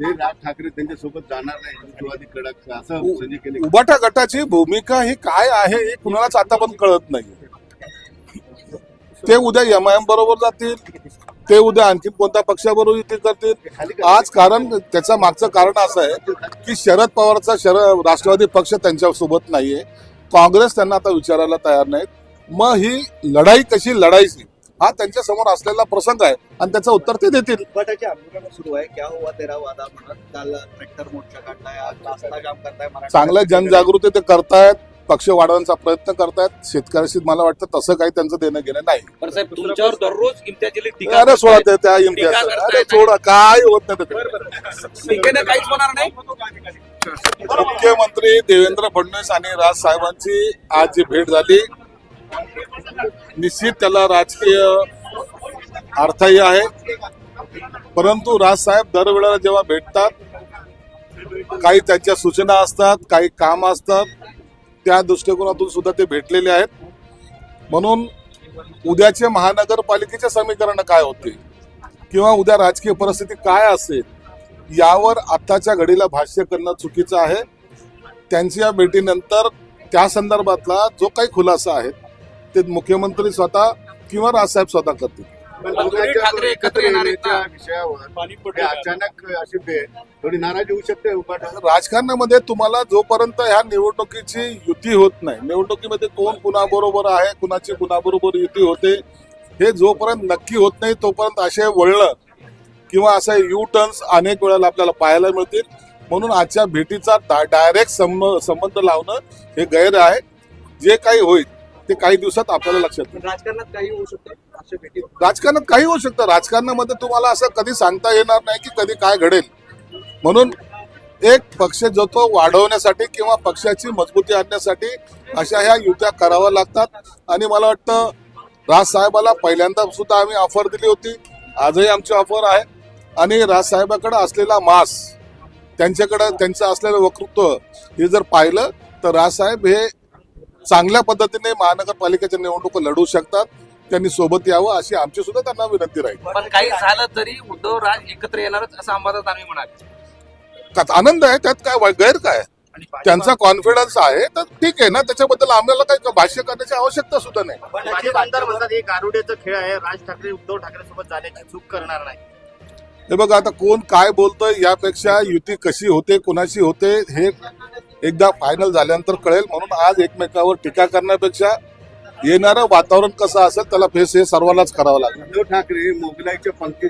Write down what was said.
ते राज ठाकरे त्यांच्यासोबत जाणार नाही कडक असं संजय केले. उबाटा गटाची भूमिका ही काय आहे हे कुणालाच आता पण कळत नाही. ते उद्या एम आय एम बरोबर जातील ते उद्या आणखी कोणत्या पक्षाबरोबर युती करतील आज कारण त्याच्या मागचं कारण असं आहे की शरद पवारचा शरद राष्ट्रवादी पक्ष त्यांच्यासोबत नाहीये. काँग्रेस त्यांना आता विचारायला तयार नाहीत. मग ही लढाई कशी लढायची? हा त्यांच्यासमोर असलेला प्रसंग आहे आणि त्याचं उत्तर ते देतील. उद्घाटाचे आंदोलन सुरू आहे. क्या हुआ तेरा वादा म्हणत काल ट्रॅक्टर मोर्चा काढलाय. आज रास्ता जाम करताय मराठा चांगलं जनजागृती ते करतायत पक्ष वाढवण्याचा प्रयत्न करतायत. शेतकऱ्याशी मला वाटतं तसं काही त्यांचं देणं घेणं नाही. तुमच्यावर दररोज इम्तियाजी अरे सोडा ते त्या इम्तियाज. सोडा काय होत नाही? मुख्यमंत्री देवेंद्र फडणवीस आणि राज साहेबांची आज जी भेट झाली निश्चित त्याला राजकीय अर्थही आहे. परंतु राजसाहेब दरवेळेला जेव्हा भेटतात काही त्यांच्या सूचना असतात काही काम असतात त्या दृष्टिकोनातून सुद्धा ते भेटलेले आहेत. म्हणून उद्याचे महानगरपालिकेचे समीकरण काय होते किंवा उद्या राजकीय परिस्थिती काय असेल? यावर आत्ताच्या घडीला भाष्य करणं चुकीचं आहे. त्यांच्या भेटीनंतर त्या संदर्भातला जो काही खुलासा आहे ते मुख्यमंत्री स्वतः किंवा राजसाहेब स्वतः करतील. पण दोन्ही ठाकरे एकत्र येणार आहेत ना? विषयाच्या विषयावर हे अचानक अशी भेट थोडी नाराजी होऊ शकते राजकारणामध्ये तुम्हाला जोपर्यंत ह्या निवडणुकीची युती होत नाही निवडणुकीमध्ये कोण कुणाबरोबर आहे कुणाची कुणाबरोबर युती होते हे जोपर्यंत नक्की होत नाही तोपर्यंत असे वळलं किंवा असे यू टर्न्स अनेक वेळेला आपल्याला पाहायला मिळतील. म्हणून आजच्या भेटीचा डायरेक्ट संबंध लावणं हे गैर आहे. जे काही होईल ते काही दिवसात आपल्याला लक्षात येईल. राजकारणात काही होऊ शकते? राजकारणात काही होऊ शकतं. राजकारणामध्ये तुम्हाला असं कधी सांगता येणार नाही की कधी काय घडेल. म्हणून एक पक्ष जो तो वाढवण्यासाठी किंवा पक्षाची मजबूती आणण्यासाठी अशा ह्या युत्या कराव्या लागतात. आणि मला वाटतं राज साहेबाला पहिल्यांदा सुद्धा आम्ही ऑफर दिली होती. आजही आमची ऑफर आहे. आणि राज साहेबाकडे असलेला मास त्यांच्याकडे त्यांचं असलेलं वक्तृत्व हे जर पाहिलं तर राज साहेब हे चांगल्या पद्धतीने महानगरपालिकेच्या निवडणुका लढू शकतात. त्यांनी सोबत यावं अशी आमची सुद्धा त्यांना विनंती राहील. पण काही झालं तरी उद्धव राज एकत्र येणारच असं अंबादास दानवे म्हणाले. आनंद आहे त्यात काय गैर काय त्यांचा कॉन्फिडन्स आहे तर ठीक आहे ना त्याच्याबद्दल आम्हाला काही भाष्य करण्याची आवश्यकता सुद्धा नाही. माझे आमदार म्हणतात हे गारुड्याचा खेळ आहे राज ठाकरे उद्धव ठाकरे सोबत जाण्याची चूक करणार नाही. हे बघा आता कोण काय बोलतोय यापेक्षा युती कशी होते कोणाशी होते हे एकदा फायनल झाल्यानंतर कळेल म्हणून आज एकमेकावर टीका करण्यापेक्षा येणारं वातावरण कसं असेल त्याला फेस हे सर्वांनाच करावं लागेल. उद्धव ठाकरे मोगलाईच्या पंक्ती